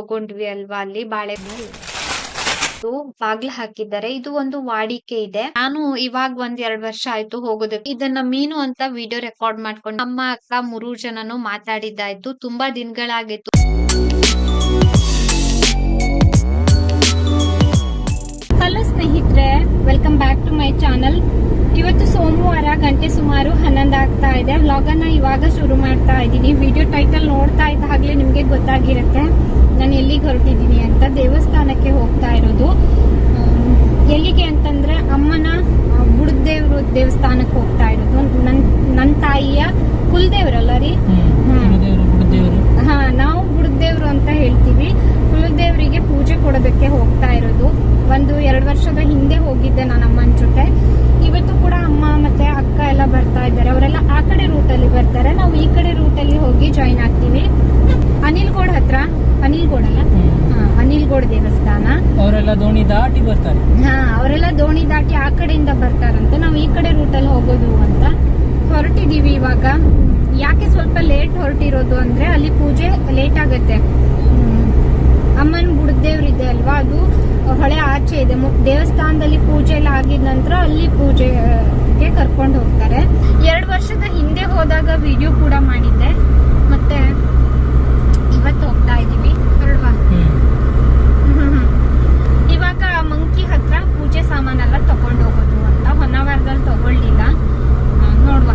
ತಗೊಂಡ್ವಿ ಅಲ್ವಾ ಅಲ್ಲಿ ಬಾಳೆ ಬಾಗ್ಲ ಹಾಕಿದ್ದಾರೆ. ಇದು ಒಂದು ವಾಡಿಕೆ ಇದೆ. ನಾನು ಇವಾಗ ಒಂದ್ ಎರಡ್ ವರ್ಷ ಆಯ್ತು ಹೋಗೋದಕ್ಕೆ. ಇದನ್ನ ಮೀನು ಅಂತ ವಿಡಿಯೋ ರೆಕಾರ್ಡ್ ಮಾಡ್ಕೊಂಡು ನಮ್ಮ ಅಕ್ಕ ಮೂರು ಜನನು ಮಾತಾಡಿದ್ದಾಯ್ತು. ತುಂಬಾ ದಿನಗಳಾಗಿತ್ತು. ಹಲೋ ಸ್ನೇಹಿತರೆ, welcome back to my channel. ಇವತ್ತು ಸೋಮವಾರ ಗಂಟೆ ಸುಮಾರು ಹನ್ನೊಂದು ಆಗ್ತಾ ಇದೆ. ವ್ಲಾಗನ್ನ ಇವಾಗ ಶುರು ಮಾಡ್ತಾ ಇದ್ದೀನಿ. ವಿಡಿಯೋ ಟೈಟಲ್ ನೋಡ್ತಾ ಇದ್ದಾಗಲೇ ನಿಮಗೆ ಗೊತ್ತಾಗಿರುತ್ತೆ. ನಾನು ಎಲ್ಲಿಗೆ ಹೊರಟಿದ್ದೀನಿ ಅಂತ ದೇವಸ್ಥಾನಕ್ಕೆ ಹೋಗ್ತಾ ಇರೋದು. ಎಲ್ಲಿಗೆ ಅಂತಂದ್ರೆ ಅಮ್ಮನ ಬುಡದೇವ್ರ ದೇವಸ್ಥಾನಕ್ಕೆ ಹೋಗ್ತಾ ಇರೋದು. ನನ್ ನನ್ನ ತಾಯಿಯ ಕುಲದೇವ್ರಲ್ಲ ರೀ? ಹಾಂ ನಾವು ಬುಡದೇವ್ರು ಅಂತ ಹೇಳ್ತೀವಿ. ಕುಲದೇವರಿಗೆ ಪೂಜೆ ಕೊಡೋದಕ್ಕೆ ಹೋಗ್ತಾ ಇರೋದು. ಒಂದು ಎರಡು ವರ್ಷದ ಹಿಂದೆ ಹೋಗಿದ್ದೆ ನಾನು ಅಮ್ಮನ ಜೊತೆ. ಇವತ್ತು ಕೂಡ ಅಮ್ಮ ಮತ್ತೆ ಅಕ್ಕ ಎಲ್ಲ ಬರ್ತಾ ಇದ್ದಾರೆ ಅವರೆಲ್ಲ ಆ ಕಡೆ ರೂಟ್ ಅಲ್ಲಿ ಬರ್ತಾರೆ ನಾವು ಈ ಕಡೆ ರೂಟ್ ಅಲ್ಲಿ ಹೋಗಿ ಜಾಯಿನ್ ಆಗ್ತೀವಿ ಅನಿಲ್ಗೋಡ್ ಹತ್ರ ಅನಿಲ್ಗೋಡ್ ಅಲ್ಲ ಹಾ, ದೇವಸ್ಥಾನ. ಅವರೆಲ್ಲ ದೋಣಿ ದಾಟಿ ಬರ್ತಾರೆ. ಹಾ ಅವರೆಲ್ಲ ದೋಣಿ ದಾಟಿ ಆ ಕಡೆಯಿಂದ ಬರ್ತಾರಂತೆ. ನಾವು ಈ ಕಡೆ ರೂಟ್ ಅಲ್ಲಿ ಹೋಗೋದು ಅಂತ ಹೊರಟಿದೀವಿ ಇವಾಗ. ಯಾಕೆ ಸ್ವಲ್ಪ ಲೇಟ್ ಹೊರಟಿರೋದು ಅಂದ್ರೆ ಅಲ್ಲಿ ಪೂಜೆ ಲೇಟ್ ಆಗತ್ತೆ. ಅಮ್ಮನ ಬುಡದೇವ್ರಿದೆ ಅಲ್ವಾ? ಅದು ಹೊಳೆ ಆಚೆ ಇದೆ. ದೇವಸ್ಥಾನದಲ್ಲಿ ಪೂಜೆ ಎಲ್ಲ ಆಗಿದ ನಂತರ ಅಲ್ಲಿ ಪೂಜೆಗೆ ಕರ್ಕೊಂಡು ಹೋಗ್ತಾರೆ. ಎರಡು ವರ್ಷದ ಹಿಂದೆ ಹೋದಾಗ ವಿಡಿಯೋ ಕೂಡ ಮಾಡಿದ್ದೆ. ಮತ್ತೆ ಇವತ್ತು ಹೋಗ್ತಾ ಇದೀವಿ. ಹೊರಡ್ವಾ ಹ್ಮ್. ಇವಾಗ ಮಂಕಿ ಹತ್ರ ಪೂಜೆ ಸಾಮಾನೆಲ್ಲ ತಗೊಂಡು ಹೋಗೋದು ಅಂತ ಹೊನ್ನಾವರದಲ್ಲಿ ತಗೊಳ್ಳಿಲ್ಲ. ನೋಡುವ.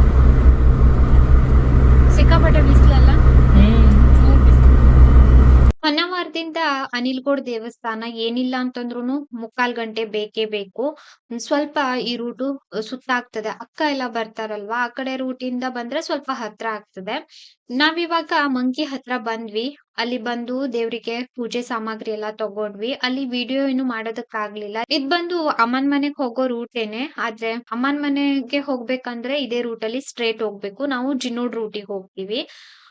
ಸಿಕ್ಕಾಪಟ್ಟೆ ಬಿಸಿಲಲ್ಲ? ಹೊನ್ನವಾರದಿಂದ ಅನಿಲ್ಗೋಡ್ ದೇವಸ್ಥಾನ ಏನಿಲ್ಲ ಅಂತಂದ್ರುನು ಮುಕ್ಕಾಲ್ ಗಂಟೆ ಬೇಕೇ ಬೇಕು. ಸ್ವಲ್ಪ ಈ ರೂಟು ಸುತ್ತಾಗ್ತದೆ. ಅಕ್ಕ ಎಲ್ಲ ಬರ್ತಾರಲ್ವಾ? ಆ ಕಡೆ ರೂಟಿಂದ ಬಂದ್ರೆ ಸ್ವಲ್ಪ ಹತ್ರ ಆಗ್ತದೆ. ನಾವಿವಾಗ ಮಂಕಿ ಹತ್ರ ಬಂದ್ವಿ. ಅಲ್ಲಿ ಬಂದು ದೇವ್ರಿಗೆ ಪೂಜೆ ಸಾಮಗ್ರಿ ಎಲ್ಲ ತಗೊಂಡ್ವಿ. ಅಲ್ಲಿ ವಿಡಿಯೋ ಏನು ಮಾಡೋದಕ್ಕಾಗ್ಲಿಲ್ಲ. ಇದ್ ಬಂದು ಅಮ್ಮನ್ ಮನೆಗ್ ಹೋಗೋ ರೂಟೇನೆ. ಆದ್ರೆ ಅಮ್ಮನ್ ಮನೆಗೆ ಹೋಗ್ಬೇಕಂದ್ರೆ ಇದೇ ರೂಟಲ್ಲಿ ಸ್ಟ್ರೇಟ್ ಹೋಗ್ಬೇಕು. ನಾವು ಜಿನ್ನೋಡ್ ರೂಟಿಗೆ ಹೋಗ್ತೀವಿ.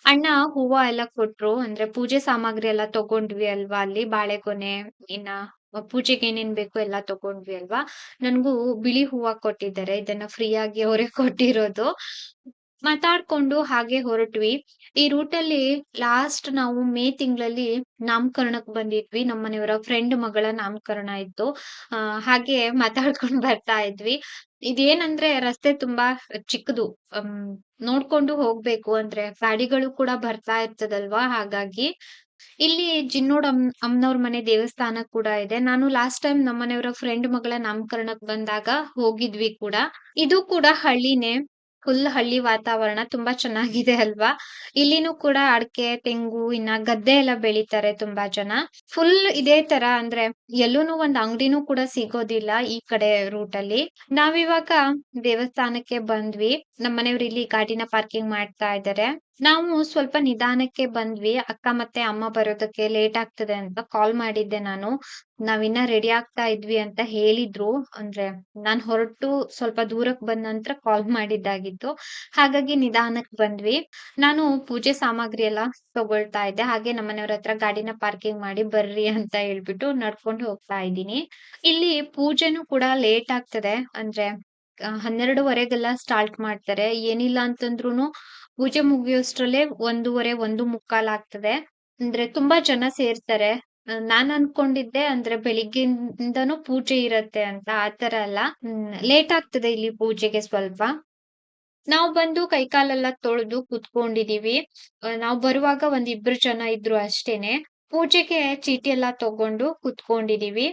ಅಣ್ಣ ಹೂವ ಎಲ್ಲ ಕೊಟ್ರು, ಅಂದ್ರೆ ಪೂಜೆ ಸಾಮಗ್ರಿ ಎಲ್ಲ ತಗೊಂಡ್ವಿ ಅಲ್ವಾ ಅಲ್ಲಿ? ಬಾಳೆಗೊನೆ ಇನ್ನ ಪೂಜೆಗೆ ಏನೇನ್ ಬೇಕು ಎಲ್ಲ ತಗೊಂಡ್ವಿ ಅಲ್ವಾ? ನನ್ಗೂ ಬಿಳಿ ಹೂವ ಕೊಟ್ಟಿದ್ದಾರೆ, ಇದನ್ನ ಫ್ರೀ ಆಗಿ ಅವರೇ ಕೊಟ್ಟಿರೋದು. ಮಾತಾಡ್ಕೊಂಡು ಹಾಗೆ ಹೊರಟ್ವಿ. ಈ ರೂಟಲ್ಲಿ ಲಾಸ್ಟ್ ನಾವು ಮೇ ತಿಂಗಳಲ್ಲಿ ನಾಮಕರಣಕ್ ಬಂದಿದ್ವಿ. ನಮ್ಮ ಮನೆಯವರ ಫ್ರೆಂಡ್ ಮಗಳ ನಾಮಕರಣ ಇತ್ತು. ಹಾಗೆ ಮಾತಾಡ್ಕೊಂಡ್ ಬರ್ತಾ ಇದ್ವಿ. ಇದೇನಂದ್ರೆ ರಸ್ತೆ ತುಂಬಾ ಚಿಕ್ಕದು. ನೋಡ್ಕೊಂಡು ಹೋಗ್ಬೇಕು ಅಂದ್ರೆ ಗಾಡಿಗಳು ಕೂಡ ಬರ್ತಾ ಇರ್ತದಲ್ವಾ? ಹಾಗಾಗಿ ಇಲ್ಲಿ ಜಿನ್ನೋಡ್ ಅಮ್, ಅಮ್ಮನವ್ರ ಮನೆ ದೇವಸ್ಥಾನ ಕೂಡ ಇದೆ. ನಾನು ಲಾಸ್ಟ್ ಟೈಮ್ ನಮ್ಮನೆಯವರ ಫ್ರೆಂಡ್ ಮಗಳ ನಾಮಕರಣಕ್ ಬಂದಾಗ ಹೋಗಿದ್ವಿ ಕೂಡ. ಇದು ಕೂಡ ಹಳ್ಳಿನೇ. ಫುಲ್ ಹಳ್ಳಿ ವಾತಾವರಣ ತುಂಬಾ ಚೆನ್ನಾಗಿದೆ ಅಲ್ವಾ? ಇಲ್ಲಿನೂ ಕೂಡ ಅಡಕೆ, ತೆಂಗು, ಇನ್ನ ಗದ್ದೆ ಎಲ್ಲ ಬೆಳಿತಾರೆ ತುಂಬಾ ಜನ. ಫುಲ್ ಇದೇ ತರ ಅಂದ್ರೆ ಎಲ್ಲೂನು ಒಂದ್ ಅಂಗಡಿನೂ ಕೂಡ ಸಿಗೋದಿಲ್ಲ ಈ ಕಡೆ ರೂಟ್ ಅಲ್ಲಿ. ನಾವಿವಾಗ ದೇವಸ್ಥಾನಕ್ಕೆ ಬಂದ್ವಿ. ನಮ್ಮನೆಯವ್ರು ಇಲ್ಲಿ ಗಾಡಿನ ಪಾರ್ಕಿಂಗ್ ಮಾಡ್ತಾ ಇದ್ದಾರೆ. ನಾವು ಸ್ವಲ್ಪ ನಿಧಾನಕ್ಕೆ ಬಂದ್ವಿ. ಅಕ್ಕ ಮತ್ತೆ ಅಮ್ಮ ಬರೋದಕ್ಕೆ ಲೇಟ್ ಆಗ್ತದೆ ಅಂತ ಕಾಲ್ ಮಾಡಿದ್ದೆ ನಾನು. ನಾವಿನ್ನ ರೆಡಿ ಆಗ್ತಾ ಇದ್ವಿ ಅಂತ ಹೇಳಿದ್ರು. ಅಂದ್ರೆ ನಾನ್ ಹೊರಟು ಸ್ವಲ್ಪ ದೂರಕ್ ಬಂದ ನಂತರ ಕಾಲ್ ಮಾಡಿದ್ದಾಗಿತ್ತು ಹಾಗಾಗಿ ನಿಧಾನಕ್ ಬಂದ್ವಿ. ನಾನು ಪೂಜೆ ಸಾಮಗ್ರಿ ಎಲ್ಲ ತಗೊಳ್ತಾ ಇದ್ದೆ. ಹಾಗೆ ನಮ್ಮನೆಯವ್ರ ಹತ್ರ ಗಾಡಿನ ಪಾರ್ಕಿಂಗ್ ಮಾಡಿ ಬರ್ರಿ ಅಂತ ಹೇಳ್ಬಿಟ್ಟು ನಡ್ಕೊಂಡು ಹೋಗ್ತಾ ಇದ್ದೀನಿ. ಇಲ್ಲಿ ಪೂಜೆನೂ ಕೂಡ ಲೇಟ್ ಆಗ್ತದೆ. ಅಂದ್ರೆ ಆ, ಹನ್ನೆರಡುವರೆಗೆಲ್ಲ ಸ್ಟಾರ್ಟ್ ಮಾಡ್ತಾರೆ. ಏನಿಲ್ಲ ಅಂತಂದ್ರುನು ಪೂಜೆ ಮುಗಿಯೋಷ್ಟ್ರಲ್ಲೇ ಒಂದೂವರೆ, ಒಂದು ಮುಕ್ಕಾಲ್ ಆಗ್ತದೆ. ಅಂದ್ರೆ ತುಂಬಾ ಜನ ಸೇರ್ತಾರೆ. ನಾನ್ ಅನ್ಕೊಂಡಿದ್ದೆ ಅಂದ್ರೆ ಬೆಳಿಗ್ಗೆಯಿಂದನೂ ಪೂಜೆ ಇರತ್ತೆ ಅಂತ ಆತರ ಅಲ್ಲ. ಲೇಟ್ ಆಗ್ತದೆ ಇಲ್ಲಿ ಪೂಜೆಗೆ ಸ್ವಲ್ಪ. ನಾವು ಬಂದು ಕೈಕಾಲೆಲ್ಲ ತೊಳೆದು ಕುತ್ಕೊಂಡಿದೀವಿ. ನಾವು ಬರುವಾಗ ಒಂದಿಬ್ರು ಜನ ಇದ್ರು ಅಷ್ಟೇನೆ. ಪೂಜೆಗೆ ಚೀಟಿ ಎಲ್ಲ ತಗೊಂಡು ಕುತ್ಕೊಂಡಿದೀವಿ.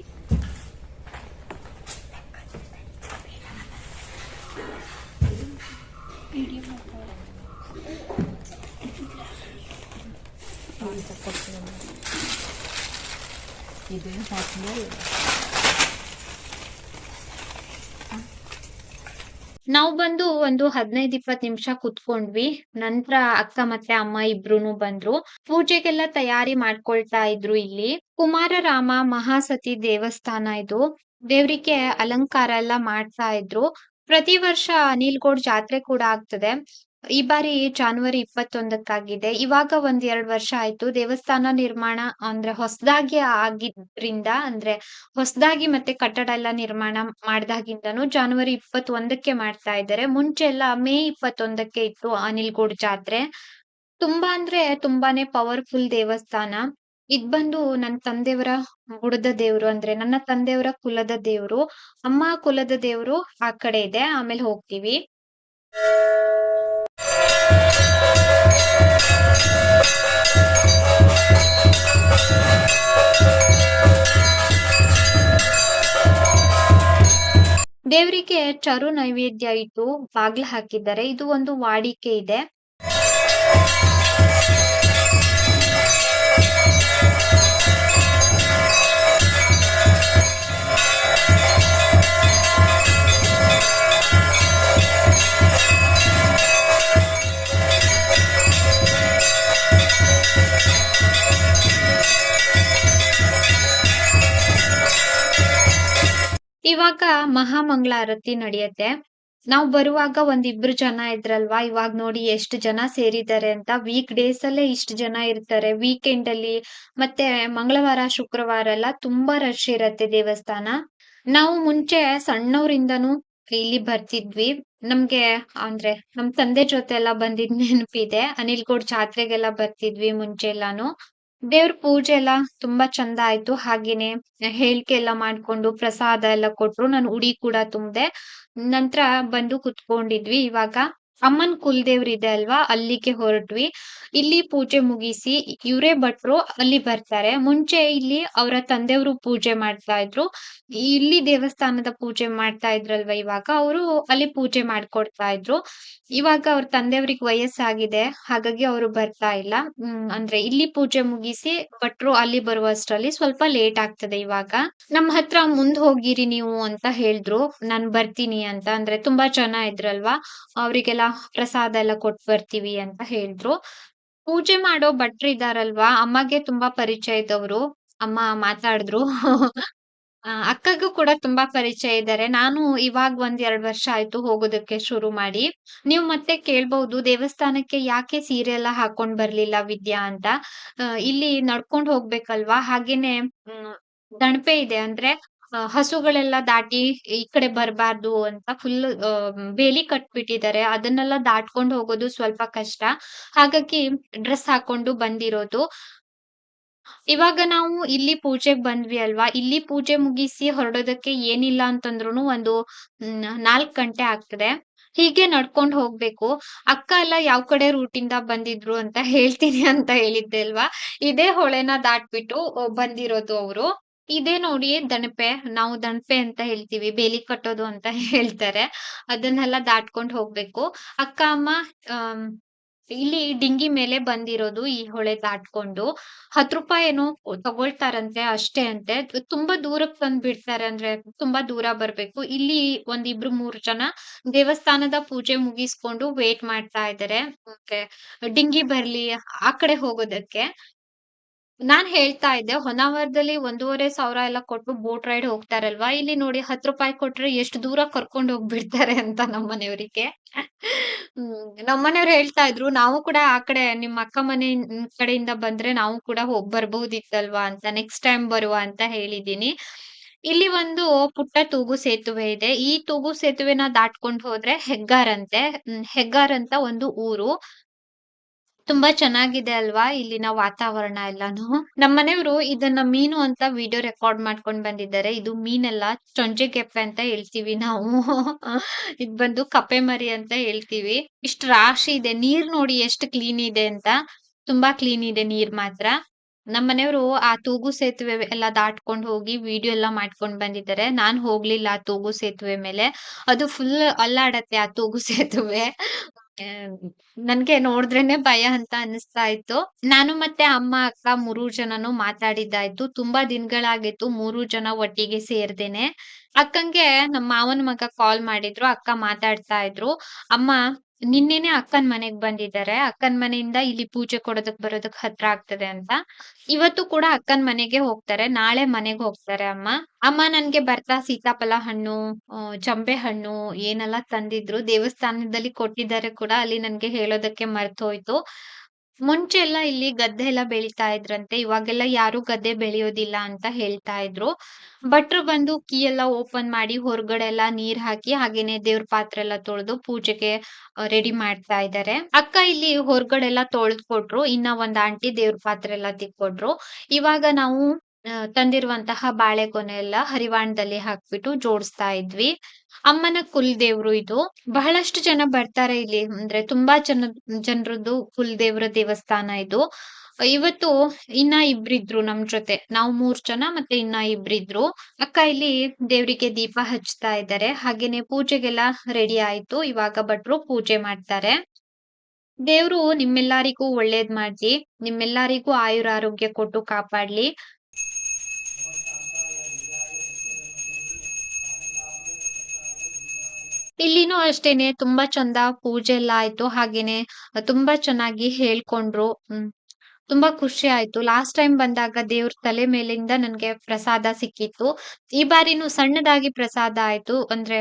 ನಾವು ಬಂದು ಒಂದು ಹದಿನೈದು ಇಪ್ಪತ್ತು ನಿಮಿಷ ಕುತ್ಕೊಂಡ್ವಿ. ನಂತರ ಅಕ್ಕ ಮತ್ತೆ ಅಮ್ಮ ಇಬ್ರು ಬಂದ್ರು. ಪೂಜೆಗೆಲ್ಲ ತಯಾರಿ ಮಾಡ್ಕೊಳ್ತಾ ಇದ್ರು ಇಲ್ಲಿ. ಕುಮಾರರಾಮ ಮಹಾಸತಿ ದೇವಸ್ಥಾನ ಇದು. ದೇವ್ರಿಗೆ ಅಲಂಕಾರ ಎಲ್ಲ ಮಾಡ್ತಾ ಇದ್ರು. ಪ್ರತಿ ವರ್ಷ ಅನಿಲ್ಗೋಡ್ ಜಾತ್ರೆ ಕೂಡ ಆಗ್ತದೆ. ಈ ಬಾರಿ ಜಾನ್ವರಿ ಇಪ್ಪತ್ತೊಂದಕ್ಕಾಗಿದೆ ಇವಾಗ ಒಂದ್ ಎರಡ್ ವರ್ಷ ಆಯ್ತು ದೇವಸ್ಥಾನ ನಿರ್ಮಾಣ ಅಂದ್ರೆ ಹೊಸದಾಗಿ ಆಗಿದ್ರಿಂದ ಅಂದ್ರೆ ಹೊಸದಾಗಿ ಮತ್ತೆ ಕಟ್ಟಡ ಎಲ್ಲ ನಿರ್ಮಾಣ ಮಾಡ್ದಾಗಿಂದನು ಜಾನ್ವರಿ ಇಪ್ಪತ್ತೊಂದಕ್ಕೆ ಮಾಡ್ತಾ ಇದ್ದಾರೆ ಮುಂಚೆ ಎಲ್ಲ ಮೇ ಇಪ್ಪತ್ತೊಂದಕ್ಕೆ ಇತ್ತು ಅನಿಲ್ಗೂಡ್ ಜಾತ್ರೆ ತುಂಬಾ ಅಂದ್ರೆ ತುಂಬಾನೇ ಪವರ್ಫುಲ್ ದೇವಸ್ಥಾನ ಇದ್ ಬಂದು ನನ್ನ ತಂದೆಯವರ ಬುಡದ ದೇವ್ರು ಅಂದ್ರೆ ನನ್ನ ತಂದೆಯವರ ಕುಲದ ದೇವ್ರು. ಅಮ್ಮ ಕುಲದ ದೇವ್ರು ಆ ಕಡೆ ಇದೆ. ಆಮೇಲೆ ಹೋಗ್ತೀವಿ. ದೇವ್ರಿಗೆ ಚರು ನೈವೇದ್ಯ ಇಟ್ಟು ಬಾಗ್ಲು ಹಾಕಿದ್ದಾರೆ. ಇದು ಒಂದು ವಾಡಿಕೆ ಇದೆ. ಇವಾಗ ಮಹಾಮಂಗಳಾರತಿ ನಡೆಯುತ್ತೆ ನಾವು ಬರುವಾಗ ಒಂದ್ ಜನ ಇದ್ರಲ್ವಾ ಇವಾಗ ನೋಡಿ ಎಷ್ಟು ಜನ ಸೇರಿದ್ದಾರೆ ಅಂತ. ವೀಕ್ ಡೇಸ್ ಅಲ್ಲೇ ಇಷ್ಟು ಜನ ಇರ್ತಾರೆ. ವೀಕೆಂಡ್ ಅಲ್ಲಿ ಮತ್ತೆ ಮಂಗಳವಾರ, ಶುಕ್ರವಾರ ಎಲ್ಲ ತುಂಬಾ ರಶ್ ಇರತ್ತೆ ದೇವಸ್ಥಾನ. ನಾವು ಮುಂಚೆ ಸಣ್ಣವರಿಂದನು ಇಲ್ಲಿ ಬರ್ತಿದ್ವಿ. ನಮ್ಗೆ ಅಂದ್ರೆ ನಮ್ ತಂದೆ ಜೊತೆ ಎಲ್ಲ ಬಂದಿದ್ ನೆನಪಿದೆ. ಅನಿಲ್ಗೌಡ್ ಜಾತ್ರೆಗೆಲ್ಲ ಬರ್ತಿದ್ವಿ ಮುಂಚೆ ಎಲ್ಲಾನು. ದೇವ್ರ್ ಪೂಜೆ ಎಲ್ಲ ತುಂಬಾ ಚಂದ ಆಯ್ತು. ಹಾಗೇನೆ ಹೇಳಿಕೆ ಎಲ್ಲ ಮಾಡ್ಕೊಂಡು ಪ್ರಸಾದ ಎಲ್ಲ ಕೊಟ್ರು. ನಾನು ಉಡಿ ಕೂಡ ತುಂಬ್ದೆ. ನಂತರ ಬಂದು ಕುತ್ಕೊಂಡಿದ್ವಿ. ಇವಾಗ ಅಮ್ಮನ್ ಕುಲದೇವ್ರಿದೆ ಅಲ್ವಾ ಅಲ್ಲಿಗೆ ಹೊರಟ್ವಿ. ಇಲ್ಲಿ ಪೂಜೆ ಮುಗಿಸಿ ಇವರೇ ಭಟ್ರು ಅಲ್ಲಿ ಬರ್ತಾರೆ. ಮುಂಚೆ ಇಲ್ಲಿ ಅವರ ತಂದೆಯವರು ಪೂಜೆ ಮಾಡ್ತಾ ಇದ್ರು. ಇಲ್ಲಿ ದೇವಸ್ಥಾನದ ಪೂಜೆ ಮಾಡ್ತಾ ಇದ್ರಲ್ವಾ ಇವಾಗ ಅವರು ಅಲ್ಲಿ ಪೂಜೆ ಮಾಡ್ಕೊಡ್ತಾ ಇದ್ರು. ಇವಾಗ ಅವ್ರ ತಂದೆಯವ್ರಿಗೆ ವಯಸ್ಸಾಗಿದೆ. ಹಾಗಾಗಿ ಅವರು ಬರ್ತಾ ಇಲ್ಲ. ಅಂದ್ರೆ ಇಲ್ಲಿ ಪೂಜೆ ಮುಗಿಸಿ ಭಟ್ರು ಅಲ್ಲಿ ಬರುವಷ್ಟರಲ್ಲಿ ಸ್ವಲ್ಪ ಲೇಟ್ ಆಗ್ತದೆ ಇವಾಗ. ನಮ್ಮ ಹತ್ರ ಮುಂದ್ ಹೋಗಿರಿ ನೀವು ಅಂತ ಹೇಳಿದ್ರು. ನಾನ್ ಬರ್ತೀನಿ ಅಂತ ಅಂದ್ರೆ ತುಂಬಾ ಜನ ಇದ್ರಲ್ವಾ ಅವ್ರಿಗೆಲ್ಲ ಪ್ರಸಾದ ಎಲ್ಲ ಕೊಟ್ ಬರ್ತೀವಿ ಅಂತ ಹೇಳಿದ್ರು. ಪೂಜೆ ಮಾಡೋ ಭಟ್ರು ಇದಾರಲ್ವಾ ಅಮ್ಮಗೆ ತುಂಬಾ ಪರಿಚಯ ಇದ್ದವ್ರು. ಅಮ್ಮ ಮಾತಾಡಿದ್ರು. ಅಕ್ಕಗೂ ಕೂಡ ತುಂಬಾ ಪರಿಚಯ ಇದ್ದಾರೆ. ನಾನು ಇವಾಗ ಒಂದ್ ಎರಡ್ ವರ್ಷ ಆಯ್ತು ಹೋಗೋದಕ್ಕೆ ಶುರು ಮಾಡಿ. ನೀವು ಮತ್ತೆ ಕೇಳ್ಬಹುದು ದೇವಸ್ಥಾನಕ್ಕೆ ಯಾಕೆ ಸೀರೆ ಎಲ್ಲ ಹಾಕೊಂಡ್ ಬರ್ಲಿಲ್ಲ ವಿದ್ಯಾ ಅಂತ. ಇಲ್ಲಿ ನಡ್ಕೊಂಡ್ ಹೋಗ್ಬೇಕಲ್ವಾ ಹಾಗೇನೆ ದಣಪೆ ಇದೆ ಅಂದ್ರೆ ಹಸುಗಳೆಲ್ಲ ದಾಟಿ ಈ ಕಡೆ ಬರಬಾರ್ದು ಅಂತ ಫುಲ್ ಬೇಲಿ ಕಟ್ಬಿಟ್ಟಿದ್ದಾರೆ. ಅದನ್ನೆಲ್ಲ ದಾಟ್ಕೊಂಡು ಹೋಗೋದು ಸ್ವಲ್ಪ ಕಷ್ಟ. ಹಾಗಾಗಿ ಡ್ರೆಸ್ ಹಾಕೊಂಡು ಬಂದಿರೋದು. ಇವಾಗ ನಾವು ಇಲ್ಲಿ ಪೂಜೆಗೆ ಬಂದ್ವಿ ಅಲ್ವಾ ಇಲ್ಲಿ ಪೂಜೆ ಮುಗಿಸಿ ಹೊರಡೋದಕ್ಕೆ ಏನಿಲ್ಲ ಅಂತಂದ್ರು ಒಂದು ನಾಲ್ಕು 4 ಗಂಟೆ ಆಗ್ತದೆ. ಹೀಗೆ ನಡ್ಕೊಂಡು ಹೋಗ್ಬೇಕು. ಅಕ್ಕ ಎಲ್ಲ ಯಾವ ಕಡೆ ರೂಟ್ ಇಂದ ಬಂದಿದ್ರು ಅಂತ ಹೇಳ್ತೀನಿ ಅಂತ ಹೇಳಿದ್ದೆ ಅಲ್ವಾ. ಇದೇ ಹೊಳೆನ ದಾಟ್ಬಿಟ್ಟು ಬಂದಿರೋದು ಅವ್ರು. ಇದೇ ನೋಡಿ ದಣಪೆ. ನಾವು ದಣಪೆ ಅಂತ ಹೇಳ್ತೀವಿ. ಬೇಲಿ ಕಟ್ಟೋದು ಅಂತ ಹೇಳ್ತಾರೆ. ಅದನ್ನೆಲ್ಲ ದಾಟ್ಕೊಂಡ್ ಹೋಗ್ಬೇಕು. ಅಕ್ಕ, ಅಮ್ಮ ಆಹ್ ಇಲ್ಲಿ ಡಿಂಗಿ ಮೇಲೆ ಬಂದಿರೋದು ಈ ಹೊಳೆ ದಾಟ್ಕೊಂಡು. ₹10 ಏನೋ ತಗೊಳ್ತಾರಂತೆ ಅಷ್ಟೇ ಅಂತೆ. ತುಂಬಾ ದೂರಕ್ ಬಂದ್ ಬಿಡ್ತಾರೆ ಅಂದ್ರೆ ತುಂಬಾ ದೂರ ಬರ್ಬೇಕು. ಇಲ್ಲಿ ಒಂದ್ ಇಬ್ರು ಮೂರ್ ಜನ ದೇವಸ್ಥಾನದ ಪೂಜೆ ಮುಗಿಸ್ಕೊಂಡು ವೇಟ್ ಮಾಡ್ತಾ ಇದ್ದಾರೆ. ಮತ್ತೆ ಡಿಂಗಿ ಬರ್ಲಿ ಆ ಕಡೆ ಹೋಗೋದಕ್ಕೆ. ನಾನ್ ಹೇಳ್ತಾ ಇದ್ದೆ ಹೊನ್ನಾವರದಲ್ಲಿ 1,500 ಎಲ್ಲ ಕೊಟ್ಟು ಬೋಟ್ ರೈಡ್ ಹೋಗ್ತಾರಲ್ವಾ. ಇಲ್ಲಿ ನೋಡಿ ₹10 ಕೊಟ್ರೆ ಎಷ್ಟು ದೂರ ಕರ್ಕೊಂಡು ಹೋಗ್ಬಿಡ್ತಾರೆ ಅಂತ ನಮ್ಮನೆಯವ್ರಿಗೆ. ಹ್ಮ್ ನಮ್ಮನೆಯವ್ರು ಹೇಳ್ತಾ ಇದ್ರು ನಾವು ಕೂಡ ಆ ಕಡೆ ನಿಮ್ಮ ಅಕ್ಕ ಮನೆ ಕಡೆಯಿಂದ ಬಂದ್ರೆ ನಾವು ಕೂಡ ಹೋಗ್ ಬರ್ಬಹುದಿತ್ತಲ್ವಾ ಅಂತ ನೆಕ್ಸ್ಟ್ ಟೈಮ್ ಬರುವ ಅಂತ ಹೇಳಿದೀನಿ. ಇಲ್ಲಿ ಒಂದು ಪುಟ್ಟ ತೂಗು ಸೇತುವೆ ಇದೆ. ಈ ತೂಗು ಸೇತುವೆನ ದಾಟ್ಕೊಂಡ್ ಹೋದ್ರೆ ಹೆಗ್ಗಾರ್ ಅಂತೆ. ಹೆಗ್ಗಾರ್ ಅಂತ ಒಂದು ಊರು. ತುಂಬಾ ಚೆನ್ನಾಗಿದೆ ಅಲ್ವಾ ಇಲ್ಲಿನ ವಾತಾವರಣ ಎಲ್ಲಾನು. ನಮ್ಮನೆಯವ್ರು ಇದನ್ನ ಮೀನು ಅಂತ ವಿಡಿಯೋ ರೆಕಾರ್ಡ್ ಮಾಡ್ಕೊಂಡ್ ಬಂದಿದ್ದಾರೆ. ಇದು ಮೀನೆಲ್ಲ ಚೊಂಜೆ ಕೆಪ್ಪೆ ಅಂತ ಹೇಳ್ತೀವಿ ನಾವು. ಇದ್ ಬಂದು ಕಪ್ಪೆ ಮರಿ ಅಂತ ಹೇಳ್ತೀವಿ. ಇಷ್ಟ್ ರಾಶಿ ಇದೆ. ನೀರ್ ನೋಡಿ ಎಷ್ಟು ಕ್ಲೀನ್ ಇದೆ ಅಂತ. ತುಂಬಾ ಕ್ಲೀನ್ ಇದೆ ನೀರ್ ಮಾತ್ರ. ನಮ್ಮನೆಯವ್ರು ಆ ತೂಗು ಸೇತುವೆ ಎಲ್ಲ ದಾಟ್ಕೊಂಡು ಹೋಗಿ ವಿಡಿಯೋ ಎಲ್ಲ ಮಾಡ್ಕೊಂಡ್ ಬಂದಿದ್ದಾರೆ. ನಾನ್ ಹೋಗ್ಲಿಲ್ಲ ಆ ತೂಗು ಸೇತುವೆ ಮೇಲೆ. ಅದು ಫುಲ್ ಅಲ್ಲಾಡತ್ತೆ ಆ ತೂಗು ಸೇತುವೆ. ನನ್ಗೆ ನೋಡಿದ್ರೇನೆ ಭಯ ಅಂತ ಅನಿಸ್ತಾ ಇತ್ತು. ನಾನು ಮತ್ತೆ ಅಮ್ಮ, ಅಕ್ಕ ಮೂರು ಜನನು ಮಾತಾಡಿದ್ದಾಯ್ತು. ತುಂಬಾ ದಿನಗಳಾಗಿತ್ತು ಮೂರು ಜನ ಒಟ್ಟಿಗೆ ಸೇರ್ದೇನೆ. ಅಕ್ಕಂಗೆ ನಮ್ ಮಾವನ್ ಮಗ ಕಾಲ್ ಮಾಡಿದ್ರು. ಅಕ್ಕ ಮಾತಾಡ್ತಾ ಇದ್ರು. ಅಮ್ಮ ನಿನ್ನೆನೆ ಅಕ್ಕನ್ ಮನೆಗ್ ಬಂದಿದ್ದಾರೆ. ಅಕ್ಕನ್ ಮನೆಯಿಂದ ಇಲ್ಲಿ ಪೂಜೆ ಕೊಡೋದಕ್ ಬರೋದಕ್ ಹತ್ರ ಆಗ್ತದೆ ಅಂತ. ಇವತ್ತು ಕೂಡ ಅಕ್ಕನ್ ಮನೆಗೆ ಹೋಗ್ತಾರೆ. ನಾಳೆ ಮನೆಗ್ ಹೋಗ್ತಾರೆ ಅಮ್ಮ. ಅಮ್ಮ ನನ್ಗೆ ಬರ್ತಾ ಸೀತಾಫಲ ಹಣ್ಣು, ಚಂಬೆ ಹಣ್ಣು ಏನೆಲ್ಲ ತಂದಿದ್ರು. ದೇವಸ್ಥಾನದಲ್ಲಿ ಕೊಟ್ಟಿದ್ದಾರೆ ಕೂಡ ಅಲ್ಲಿ ನನ್ಗೆ ಹೇಳೋದಕ್ಕೆ ಮರ್ತ್ ಹೋಯ್ತು. ಮುಂಚೆ ಎಲ್ಲ ಇಲ್ಲಿ ಗದ್ದೆ ಎಲ್ಲ ಬೆಳೀತಾ ಇದ್ರಂತೆ. ಇವಾಗೆಲ್ಲ ಯಾರು ಗದ್ದೆ ಬೆಳೆಯೋದಿಲ್ಲ ಅಂತ ಹೇಳ್ತಾ ಇದ್ರು. ಭಟ್ರು ಬಂದು ಕೀ ಎಲ್ಲ ಓಪನ್ ಮಾಡಿ ಹೊರಗಡೆ ಎಲ್ಲ ನೀರ್ ಹಾಕಿ ಹಾಗೇನೆ ದೇವ್ರ ಪಾತ್ರೆ ಎಲ್ಲ ತೊಳೆದು ಪೂಜೆಗೆ ರೆಡಿ ಮಾಡ್ತಾ ಇದ್ದಾರೆ. ಅಕ್ಕ ಇಲ್ಲಿ ಹೊರಗಡೆ ಎಲ್ಲ ತೊಳೆದು ಕೊಟ್ರು. ಇನ್ನ ಒಂದ್ ಆಂಟಿ ದೇವ್ರ ಪಾತ್ರೆ ಎಲ್ಲ ತಿಕ್ಕೊಟ್ರು. ಇವಾಗ ನಾವು ತಂದಿರುವಂತಹ ಬಾಳೆಕೊನೆ ಎಲ್ಲ ಹರಿವಾಣದಲ್ಲಿ ಹಾಕ್ಬಿಟ್ಟು ಜೋಡಿಸ್ತಾ ಇದ್ವಿ. ಅಮ್ಮನ ಕುಲದೇವ್ರು ಇದು. ಬಹಳಷ್ಟು ಜನ ಬರ್ತಾರೆ ಇಲ್ಲಿ. ಅಂದ್ರೆ ತುಂಬಾ ಜನ, ಜನರದ್ದು ಕುಲದೇವ್ರ ದೇವಸ್ಥಾನ ಇದು. ಇವತ್ತು ಇನ್ನ ಇಬ್ರಿದ್ರು ನಮ್ ಜೊತೆ. ನಾವು ಮೂರ್ ಜನ ಮತ್ತೆ ಇನ್ನ ಇಬ್ರಿದ್ರು. ಅಕ್ಕ ಇಲ್ಲಿ ದೇವ್ರಿಗೆ ದೀಪ ಹಚ್ತಾ ಇದ್ದಾರೆ. ಹಾಗೇನೆ ಪೂಜೆಗೆಲ್ಲ ರೆಡಿ ಆಯ್ತು. ಇವಾಗ ಭಟ್ರು ಪೂಜೆ ಮಾಡ್ತಾರೆ. ದೇವ್ರು ನಿಮ್ಮೆಲ್ಲರಿಗೂ ಒಳ್ಳೇದ್ ಮಾಡ್ಲಿ. ನಿಮ್ಮೆಲ್ಲರಿಗೂ ಆಯುರ ಆರೋಗ್ಯ ಕೊಟ್ಟು ಕಾಪಾಡ್ಲಿ. ಇಲ್ಲಿನೂ ಅಷ್ಟೇನೆ ತುಂಬಾ ಚಂದ ಪೂಜೆ ಎಲ್ಲ ಆಯ್ತು. ಹಾಗೇನೆ ತುಂಬಾ ಚೆನ್ನಾಗಿ ಹೇಳ್ಕೊಂಡ್ರು. ತುಂಬಾ ಖುಷಿ ಆಯ್ತು. ಲಾಸ್ಟ್ ಟೈಮ್ ಬಂದಾಗ ದೇವ್ರ ತಲೆ ಮೇಲಿಂದ ನನ್ಗೆ ಪ್ರಸಾದ ಸಿಕ್ಕಿತ್ತು. ಈ ಬಾರಿನೂ ಸಣ್ಣದಾಗಿ ಪ್ರಸಾದ ಆಯ್ತು. ಅಂದ್ರೆ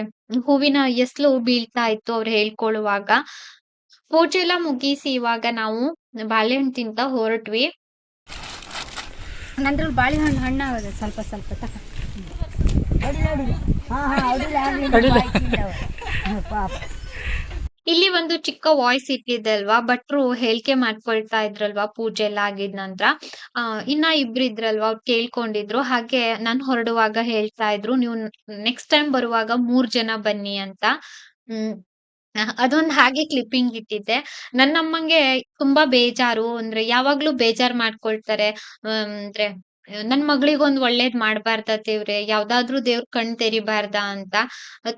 ಹೂವಿನ ಎಸ್ಲು ಬೀಳ್ತಾ ಇತ್ತು ಅವ್ರು ಹೇಳ್ಕೊಳ್ಳುವಾಗ. ಪೂಜೆ ಎಲ್ಲ ಮುಗಿಸಿ ಇವಾಗ ನಾವು ಬಾಳೆಹಣ್ಣು ತಿಂತ ಹೊರಟ್ವಿ. ನಂದ್ರಲ್ಲಿ ಬಾಳೆಹಣ್ಣು ಹಣ್ಣಾಗದೆ ಸ್ವಲ್ಪ ಸ್ವಲ್ಪ ತಕ ಇಲ್ಲಿ ಒಂದು ಚಿಕ್ಕ ವಾಯ್ಸ್ ಇಟ್ಟಿದ್ದಲ್ವಾ, ಭಟ್ರು ಹೇಳಿಕೆ ಮಾಡ್ಕೊಳ್ತಾ ಇದ್ರಲ್ವಾ, ಪೂಜೆ ಎಲ್ಲ ಆಗಿದ ನಂತರ? ಇನ್ನ ಇಬ್ರು ಇದ್ರಲ್ವಾ ಕೇಳ್ಕೊಂಡಿದ್ರು. ಹಾಗೆ ನಾನ್ ಹೊರಡುವಾಗ ಹೇಳ್ತಾ ಇದ್ರು, ನೀವು ನೆಕ್ಸ್ಟ್ ಟೈಮ್ ಬರುವಾಗ ಮೂರ್ ಜನ ಬನ್ನಿ ಅಂತ. ಹ್ಮ್. ಅದೊಂದ್ ಹಾಗೆ ಕ್ಲಿಪ್ಪಿಂಗ್ ಇಟ್ಟಿದ್ದೆ. ನನ್ನಮ್ಮಂಗೆ ತುಂಬಾ ಬೇಜಾರು, ಅಂದ್ರೆ ಯಾವಾಗ್ಲೂ ಬೇಜಾರ್ ಮಾಡ್ಕೊಳ್ತಾರೆ ಅಂದ್ರೆ ನನ್ ಮಗಳಿಗೊಂದ್ ಒಳ್ಳೇದ್ ಮಾಡ್ಬಾರ್ದ ದೇವ್ರೆ ಯಾವ್ದಾದ್ರು ದೇವ್ರ ಕಣ್ ತೆರಿಬಾರ್ದ ಅಂತ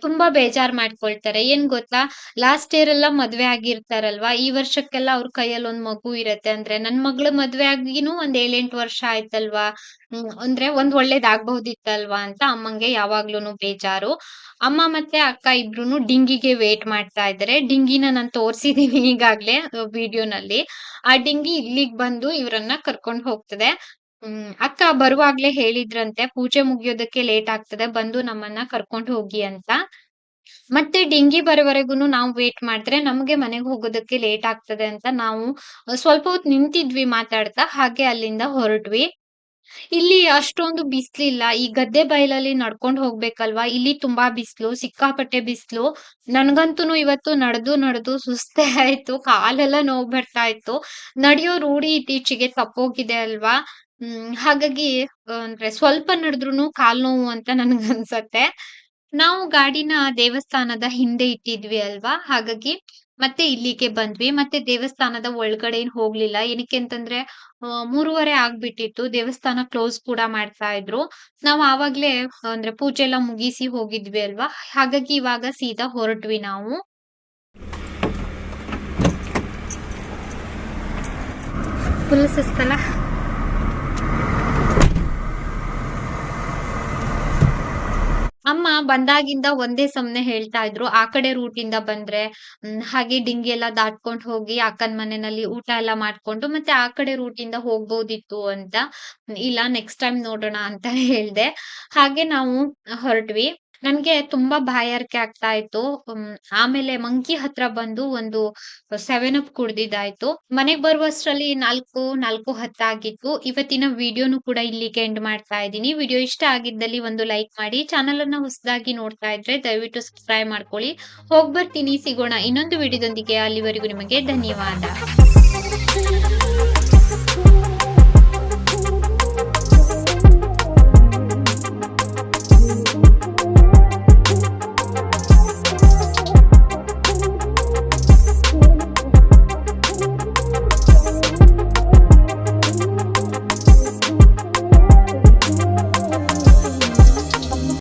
ತುಂಬಾ ಬೇಜಾರ್ ಮಾಡ್ಕೊಳ್ತಾರೆ. ಏನ್ ಗೊತ್ತಾ? ಲಾಸ್ಟ್ ಇಯರ್ ಎಲ್ಲ ಮದ್ವೆ ಆಗಿರ್ತಾರಲ್ವಾ? ಈ ವರ್ಷಕ್ಕೆಲ್ಲ ಅವ್ರ ಕೈಯಲ್ಲಿ ಒಂದ್ ಮಗು ಇರತ್ತೆ. ಅಂದ್ರೆ ನನ್ ಮಗಳು ಮದ್ವೆ ಆಗಿನೂ ಒಂದ್ ಏಳೆಂಟು ವರ್ಷ ಆಯ್ತಲ್ವಾ? ಅಂದ್ರೆ ಒಂದ್ ಒಳ್ಳೇದ್ ಆಗ್ಬಹುದಿತ್ತಲ್ವಾ ಅಂತ ಅಮ್ಮಂಗೆ ಯಾವಾಗ್ಲೂನು ಬೇಜಾರು. ಅಮ್ಮ ಮತ್ತೆ ಅಕ್ಕ ಇಬ್ರು ಡಿಂಗಿಗೆ ವೇಟ್ ಮಾಡ್ತಾ ಇದಾರೆ. ಡಿಂಗಿನ ನಾನ್ ತೋರ್ಸಿದೀನಿ ಈಗಾಗ್ಲೇ ವಿಡಿಯೋನಲ್ಲಿ. ಆ ಡಿಂಗಿ ಇಲ್ಲಿಗ್ ಬಂದು ಇವ್ರನ್ನ ಕರ್ಕೊಂಡ್ ಹೋಗ್ತದೆ. ಹ್ಮ್, ಅಕ್ಕ ಬರುವಾಗ್ಲೇ ಹೇಳಿದ್ರಂತೆ, ಪೂಜೆ ಮುಗಿಯೋದಕ್ಕೆ ಲೇಟ್ ಆಗ್ತದೆ, ಬಂದು ನಮ್ಮನ್ನ ಕರ್ಕೊಂಡ್ ಹೋಗಿ ಅಂತ. ಮತ್ತೆ ಡಿಂಗಿ ಬರೋವರೆಗೂನು ನಾವು ವೇಟ್ ಮಾಡಿದ್ರೆ ನಮ್ಗೆ ಮನೆಗೆ ಹೋಗೋದಕ್ಕೆ ಲೇಟ್ ಆಗ್ತದೆ ಅಂತ ನಾವು ಸ್ವಲ್ಪ ಹೊತ್ತು ನಿಂತಿದ್ವಿ ಮಾತಾಡ್ತಾ, ಹಾಗೆ ಅಲ್ಲಿಂದ ಹೊರಟ್ವಿ. ಇಲ್ಲಿ ಅಷ್ಟೊಂದು ಬಿಸ್ಲಿಲ್ಲ, ಈ ಗದ್ದೆ ಬಯಲಲ್ಲಿ ನಡ್ಕೊಂಡ್ ಹೋಗ್ಬೇಕಲ್ವಾ, ಇಲ್ಲಿ ತುಂಬಾ ಬಿಸ್ಲು, ಸಿಕ್ಕಾಪಟ್ಟೆ ಬಿಸ್ಲು. ನನ್ಗಂತೂ ಇವತ್ತು ನಡೆದು ನಡೆದು ಸುಸ್ತೆ ಆಯ್ತು, ಕಾಲೆಲ್ಲ ನೋವು ಬರ್ತಾ ಇತ್ತು. ನಡೆಯೋ ರೂಢಿ ಇತ್ತೀಚೆಗೆ ತಪ್ಪೋಗಿದೆ ಅಲ್ವಾ? ಹ್ಮ್ ಹಾಗಾಗಿ ಅಂದ್ರೆ ಸ್ವಲ್ಪ ನಡೆದ್ರುನು ಕಾಲ್ ನೋವು ಅಂತ ನನ್ಗನ್ಸತ್ತೆ ನಾವು ಗಾಡಿನ ದೇವಸ್ಥಾನದ ಹಿಂದೆ ಇಟ್ಟಿದ್ವಿ ಅಲ್ವಾ? ಹಾಗಾಗಿ ಮತ್ತೆ ಇಲ್ಲಿಗೆ ಬಂದ್ವಿ. ಮತ್ತೆ ದೇವಸ್ಥಾನದ ಒಳಗಡೆ ಏನ್ ಹೋಗ್ಲಿಲ್ಲ. ಏನಕ್ಕೆ ಅಂತಂದ್ರೆ ಆ, ಮೂರುವರೆ ಆಗ್ಬಿಟ್ಟಿತ್ತು. ದೇವಸ್ಥಾನ ಕ್ಲೋಸ್ ಕೂಡ ಮಾಡ್ತಾ ಇದ್ರು. ನಾವು ಆವಾಗ್ಲೇ ಅಂದ್ರೆ ಪೂಜೆ ಎಲ್ಲ ಮುಗಿಸಿ ಹೋಗಿದ್ವಿ ಅಲ್ವಾ? ಹಾಗಾಗಿ ಇವಾಗ ಸೀದಾ ಹೊರಟ್ವಿ ನಾವು. ಫುಲ್ ಸುಸ್ತಲ್ಲ ಅಮ್ಮ ಬಂದಾಗಿಂದ ಒಂದೇ ಸಮನೆ ಹೇಳ್ತಾ ಇದ್ರು. ಆ ಕಡೆ ರೂಟ್ ಇಂದ ಬಂದ್ರೆ ಹಾಗೆ ಡಿಂಗಿ ಎಲ್ಲ ದಾಟ್ಕೊಂಡ್ ಹೋಗಿ ಅಕ್ಕನ್ ಮನೆಯಲ್ಲಿ ಊಟ ಎಲ್ಲ ಮಾಡ್ಕೊಂಡು ಮತ್ತೆ ಆ ಕಡೆ ರೂಟ್ ಇಂದ ಹೋಗ್ಬೋದಿತ್ತು ಅಂತ. ಇಲ್ಲ ನೆಕ್ಸ್ಟ್ ಟೈಮ್ ನೋಡೋಣ ಅಂತ ಹೇಳ್ದೆ. ಹಾಗೆ ನಾವು ಹೊರಟ್ವಿ. ನನ್ಗೆ ತುಂಬಾ ಬಾಯಾರಿಕೆ ಆಗ್ತಾ ಇತ್ತು. ಆಮೇಲೆ ಮಂಕಿ ಹತ್ರ ಬಂದು ಒಂದು ಸೆವೆನ್ ಅಪ್ ಕುಡ್ದಿದ್ದಾಯ್ತು. ಮನೆಗ್ ಬರುವಷ್ಟ್ರಲ್ಲಿ ನಾಲ್ಕು ನಾಲ್ಕು ಹತ್ತಾಗಿತ್ತು ಇವತ್ತಿನ ವಿಡಿಯೋನು ಕೂಡ ಇಲ್ಲಿಗೆ ಎಂಡ್ ಮಾಡ್ತಾ ಇದ್ದೀನಿ. ವಿಡಿಯೋ ಇಷ್ಟ ಆಗಿದ್ದಲ್ಲಿ ಒಂದು ಲೈಕ್ ಮಾಡಿ ಚಾನಲ್ ಅನ್ನ ಹೊಸದಾಗಿ ನೋಡ್ತಾ ಇದ್ರೆ ದಯವಿಟ್ಟು ಸಬ್ಸ್ಕ್ರೈಬ್ ಮಾಡ್ಕೊಳ್ಳಿ. ಹೋಗ್ಬರ್ತೀನಿ ಸಿಗೋಣ ಇನ್ನೊಂದು ವಿಡಿಯೋದೊಂದಿಗೆ. ಅಲ್ಲಿವರೆಗೂ ನಿಮಗೆ ಧನ್ಯವಾದ.